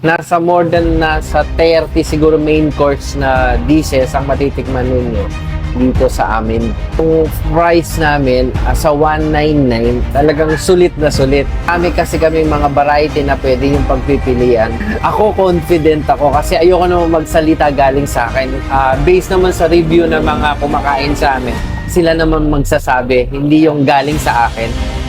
nasa more than nasa 30 siguro main course na dishes ang matitikman ninyo dito sa amin. Yung price namin ah, sa 199, talagang sulit na sulit. Kami kasi kami mga variety na pwede yung pagpipilian. Ako confident ako kasi ayoko naman magsalita galing sa akin. Ah, based naman sa review ng mga kumakain sa amin, sila naman magsasabi, hindi yung galing sa akin.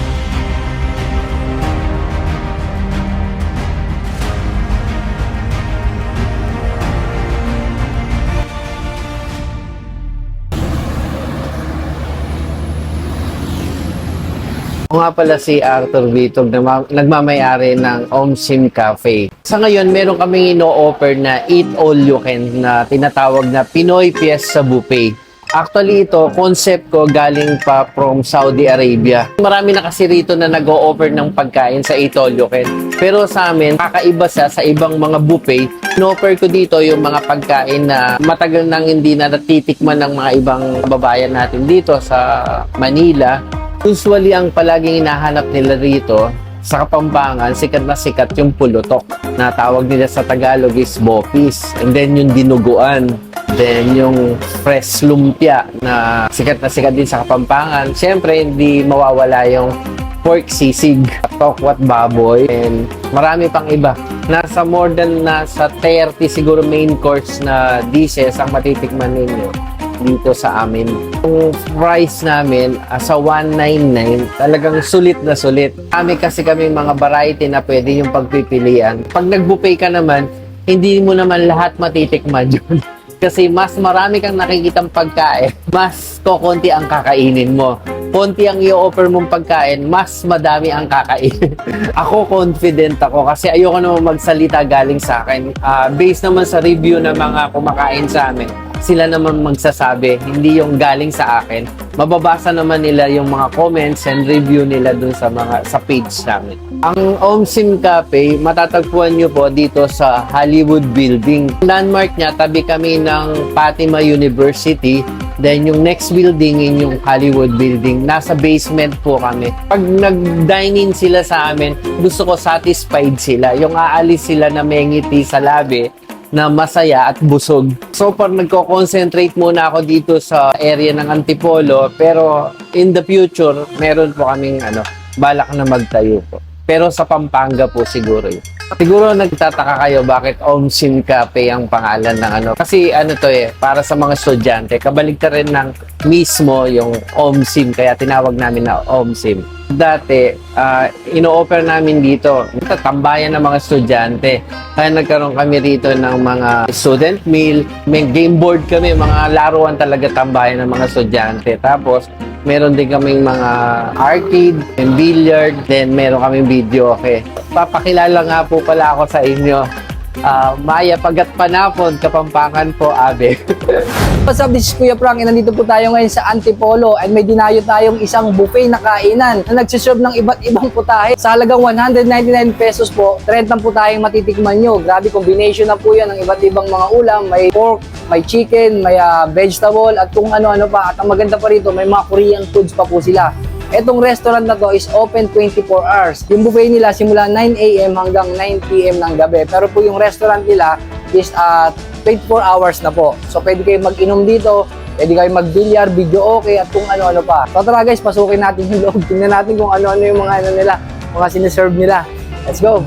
Ako nga pala si Arthur Vitog na ma- nagmamayari ng Omsim Cafe. Sa ngayon, meron kaming ino-offer na Eat All You Can na tinatawag na Pinoy Fiesta Buffet. Actually, ito, concept ko galing pa from Saudi Arabia. Marami na kasi rito na nag-o-offer ng pagkain sa Eat All You Can. Pero sa amin, kakaiba siya sa ibang mga buffet. In-offer ko dito yung mga pagkain na matagal nang hindi na natitikman ng mga ibang babayan natin dito sa Manila. Usually, ang palaging hinahanap nila rito sa Kapampangan, sikat na sikat yung pulutok na tawag nila sa Tagalog is bopis. And then yung dinuguan. Then yung fresh lumpia na sikat na sikat din sa Kapampangan. Siyempre, hindi mawawala yung pork sisig, tokwat baboy, and marami pang iba. Nasa more than nasa 30 siguro main course na dishes ang matitikman ninyo dito sa amin. Yung price namin ah, sa 199, talagang sulit na sulit. Kami kasi kami mga variety na pwede yung pagpipilian. Pag nag-buffet ka naman, hindi mo naman lahat matitikman yun. Kasi mas marami kang nakikitang pagkain, mas kokonti ang kakainin mo. Konti ang i-offer mong pagkain, mas madami ang kakainin. ako confident ako kasi ayoko naman magsalita galing sa akin. Ah, based naman sa review ng mga kumakain sa amin, sila naman magsasabi, hindi yung galing sa akin. Mababasa naman nila yung mga comments and review nila dun sa mga sa page namin. Ang Omsim Cafe, matatagpuan nyo po dito sa Hollywood Building. Landmark niya, tabi kami ng Fatima University. Then yung next building in yung Hollywood Building. Nasa basement po kami. Pag nag-dine in sila sa amin, gusto ko satisfied sila. Yung aalis sila na may ngiti sa labi, na masaya at busog. So far, nagko-concentrate muna ako dito sa area ng Antipolo. Pero in the future, meron po kaming ano, balak na magtayo po. Pero sa Pampanga po siguro yun. Siguro nagtataka kayo bakit Omsim Cafe ang pangalan ng ano. Kasi ano to eh, para sa mga estudyante, kabaligtad rin ng mismo yung Omsim, kaya tinawag namin na Omsim. Dati, ah, ino-offer namin dito, tambayan ng mga estudyante. Kaya nagkaroon kami rito ng mga student meal, may game board kami, mga laruan talaga tambayan ng mga estudyante. Tapos, meron din kaming mga arcade, and billiard, then meron kaming video, okay. Papakilala nga po pala ako sa inyo. Ah, Maya Pagat Panapon, Kapampangan po, Abe. What's up, this is Kuya Frank and nandito po tayo ngayon sa Antipolo and may dinayo tayong isang buffet na kainan na nagsiserve ng iba't ibang putahe. Sa halagang 199 pesos po, 30 po tayong matitikman nyo. Grabe, combination na po yan ng iba't ibang mga ulam. May pork, may chicken, may ah, vegetable at kung ano-ano pa. At ang maganda pa rito, may mga Korean foods pa po sila. Etong restaurant na to is open 24 hours. Yung buffet nila simula 9 a.m. hanggang 9 p.m. ng gabi. Pero po yung restaurant nila is at 24 hours na po. So pwede kayo mag-inom dito, pwede kayo mag-billiard, video okay, at kung ano-ano pa. So tara guys, pasukin natin yung loob. Tingnan natin kung ano-ano yung mga ano nila, mga siniserve nila. Let's go!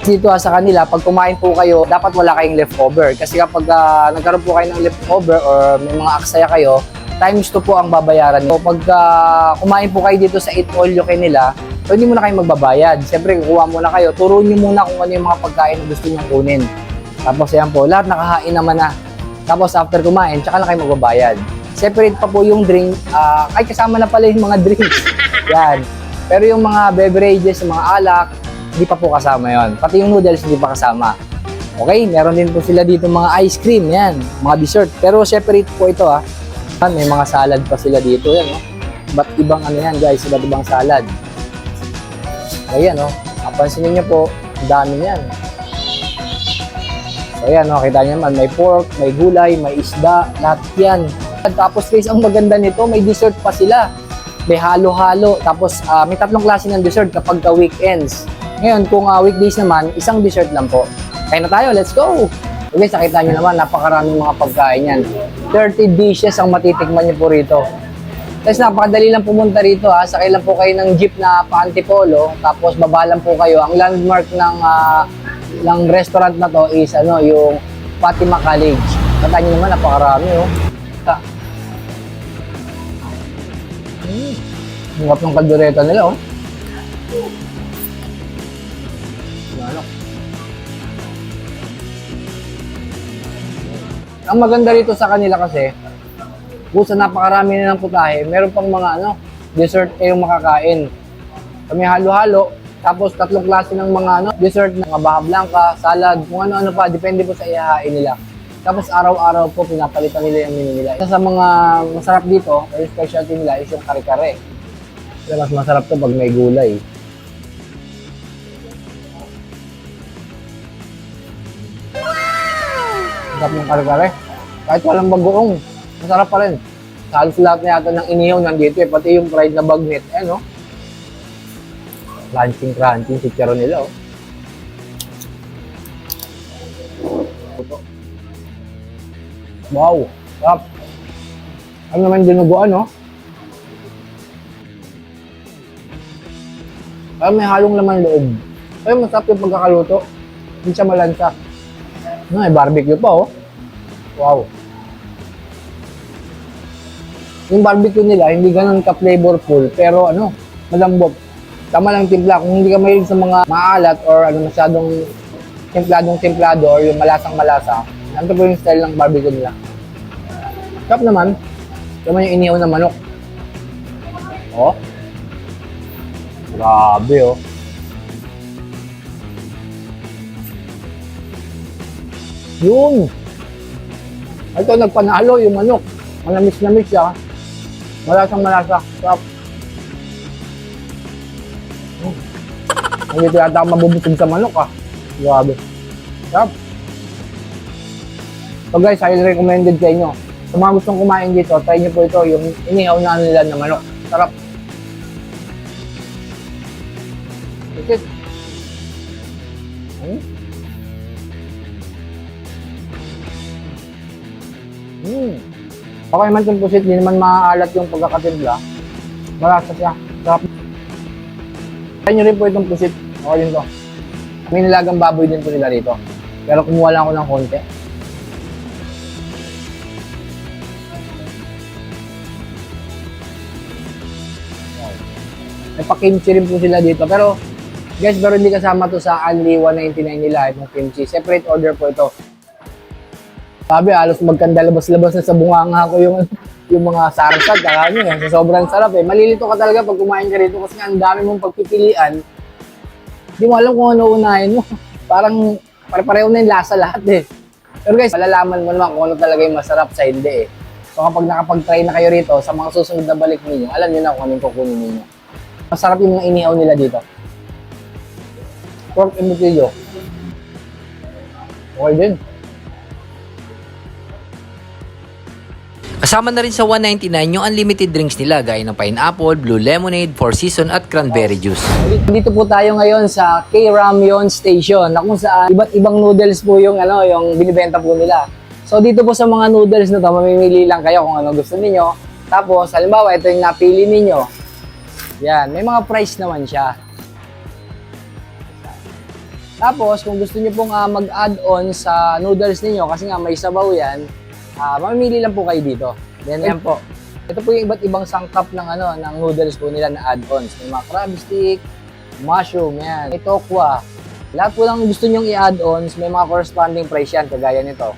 Dito ah, sa kanila, pag kumain po kayo, dapat wala kayong leftover. Kasi kapag ah, nagkaroon po kayo ng leftover or may mga aksaya kayo, times 2 po ang babayaran niyo. Pag ah, kumain po kayo dito sa Eat All You Can nila, so muna kayo magbabayad. Siyempre, kukuha muna kayo. Turo niyo muna kung ano yung mga pagkain na gusto niyo kunin. Tapos yan po, lahat nakahain naman na. Tapos after kumain, tsaka na kayo magbabayad. Separate pa po yung drink. ah ay, kasama na pala yung mga drinks. yan. Pero yung mga beverages, yung mga alak, hindi pa po kasama yon. Pati yung noodles, hindi pa kasama. Okay, meron din po sila dito mga ice cream, yan, mga dessert. Pero separate po ito ha. Yan, May mga salad pa sila dito, yan. Oh. Ba't ibang ano yan guys, iba't ibang salad. Ayan oh, kapansinin niyo po, dami yan. So ayan, oh, kita niyo naman, may pork, may gulay, may isda, lahat yan. At tapos guys, ang maganda nito, may dessert pa sila. may halo-halo. Tapos ah, may tatlong klase ng dessert kapag ka weekends. Ngayon, kung ah, weekdays naman, isang dessert lang po. Kaya na tayo, let's go! Okay, nakita nyo naman, napakaraming mga pagkain yan. 30 dishes ang matitikman nyo po rito. Tapos napakadali lang pumunta rito ha. Sakay lang po kayo ng jeep na pa-antipolo. Tapos baba lang po kayo. Ang landmark ng ah, ng restaurant na to is ano, yung Fatima College. Kata nyo naman, napakarami oh. Ta. Mm. Ang ng kaldureta nila oh. Ang maganda rito sa kanila kasi, Bukod sa napakarami na ng putahe, meron pang mga ano, dessert kayong makakain. Kami halo-halo, tapos tatlong klase ng mga ano, dessert, mga baha blanca, salad, kung ano-ano pa, depende po sa ihahain nila. Tapos araw-araw po pinapalitan nila yung menu nila. Isa sa mga masarap dito, yung specialty nila is yung kare-kare. Mas masarap to pag may gulay. Sarap ng kare-kare. Kahit walang bagoong, masarap pa rin. Halos lahat na yata ng inihaw nandito eh. Pati yung fried na bagnet. Eh, no? Crunching, crunching. Si Charo nila, oh. Wow. Sarap. Ano naman dinuguan, no? Parang may halong laman loob. Pero masarap yung pagkakaluto. Hindi siya malansa. May barbecue pa, oh. Wow. Yung barbecue nila, hindi ganun ka-flavorful, pero ano, malambot. Tama lang timpla. Kung hindi ka mahilig sa mga maalat or ano, masyadong templadong templado or yung malasang malasa, ganito po yung style ng barbecue nila. Sarap naman. Tama yung inihaw na manok. Oh. Grabe oh. Yun! Ito, nagpanalo yung manok. Manamis-namis siya. Malasang malasa. Sarap. Mm. Hindi ko yata mabubusog sa manok ah. Grabe. Sarap. So guys, highly recommended sa inyo. Sa mga gustong kumain dito, try nyo po ito, yung inihaw na nila na manok. Sarap. That's it. Hmm? Hmm. Okay man pusit, hindi naman maaalat yung pagkakatimpla. Malasa siya. Sarap. Nyo rin po itong pusit. Okay din to. May nilagang baboy din po nila rito. Pero kumuha lang ako ng konti. May pa-kimchi rin po sila dito. Pero guys, pero hindi kasama to sa only 199 nila itong kimchi. Separate order po ito. Sabi, halos magkanda labas-labas na sa bunganga ko yung yung mga sarsag, kaya nyo, sa sobrang sarap eh. Malilito ka talaga pag kumain ka rito kasi ang dami mong pagpipilian. Hindi mo alam kung ano unahin mo. Parang pare-pareho na yung lasa lahat eh. Pero guys, malalaman mo naman kung ano talaga yung masarap sa hindi eh. So kapag nakapag-try na kayo rito, sa mga susunod na balik ninyo, alam niyo na kung anong kukunin ninyo. Masarap yung mga inihaw nila dito. Pork embutido. Okay din. Kasama na rin sa 199 yung unlimited drinks nila gaya ng pineapple, blue lemonade, four season at cranberry juice. Dito po tayo ngayon sa K-Ramyon Station na kung saan iba't ibang noodles po yung ano, yung binibenta po nila. So dito po sa mga noodles na to, mamimili lang kayo kung ano gusto niyo. Tapos halimbawa ito yung napili niyo. Yan, may mga price naman siya. Tapos kung gusto niyo pong ah, mag-add-on sa noodles niyo kasi nga may sabaw yan, ah mamimili lang po kayo dito. Then yan po. Ito po yung iba't ibang sangkap ng ano ng noodles po nila na add-ons. May mga crab stick, mushroom, yan. May tokwa. Lahat po ng gusto nyong i-add-ons, may mga corresponding price yan, kagaya nito.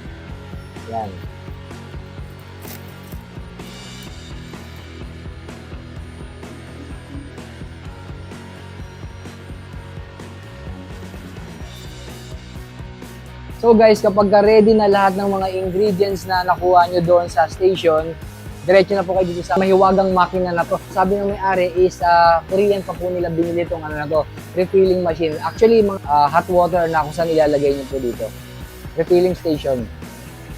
Yan. So guys, kapag ka ready na lahat ng mga ingredients na nakuha nyo doon sa station, diretso na po kayo dito sa mahiwagang makina na to. Sabi ng may-ari is ah, Korean pa po nila binili itong ano na to, refilling machine. Actually, mga ah, hot water na kung saan ilalagay nyo po dito. Refilling station.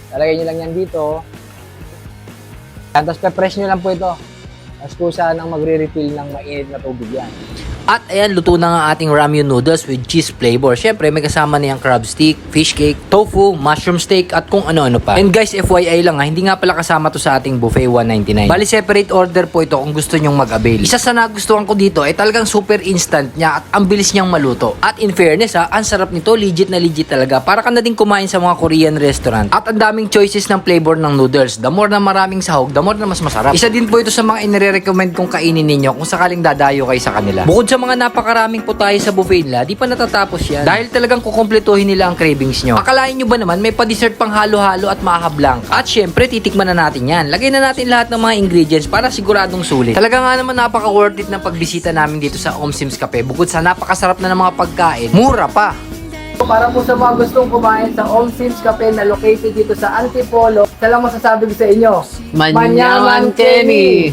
Lalagay nyo lang yan dito. Tapos pe-press nyo lang po ito. As kusa nang magre-refill ng mainit na tubig yan. At ayan, luto na nga ating ramyun noodles with cheese flavor. Syempre, may kasama na yung crab stick, fish cake, tofu, mushroom steak, at kung ano-ano pa. And guys, FYI lang ha, hindi nga pala kasama to sa ating buffet 199. Bali, separate order po ito kung gusto nyong mag-avail. Isa sa nagustuhan ko dito ay talagang super instant niya at ang bilis niyang maluto. At in fairness ha, ang sarap nito, legit na legit talaga. Para ka na din kumain sa mga Korean restaurant. At ang daming choices ng flavor ng noodles. The more na maraming sahog, the more na mas masarap. Isa din po ito sa mga inire-recommend kong kainin ninyo kung sakaling dadayo kayo sa kanila. Bukod sa mga napakaraming putahe sa buffet nila, di pa natatapos yan. Dahil talagang kukumpletuhin nila ang cravings nyo. Akalain nyo ba naman may pa-dessert pang halo-halo at mahablang? At syempre, titikman na natin yan. Lagay na natin lahat ng mga ingredients para siguradong sulit. Talaga nga naman napaka-worth it ng pagbisita namin dito sa Om Sims Cafe. Bukod sa napakasarap na ng mga pagkain, mura pa. Para po sa mga gustong kumain sa Om Sims Cafe na located dito sa Antipolo, isa lang masasabi ko sa inyo. Manyaman Kenny!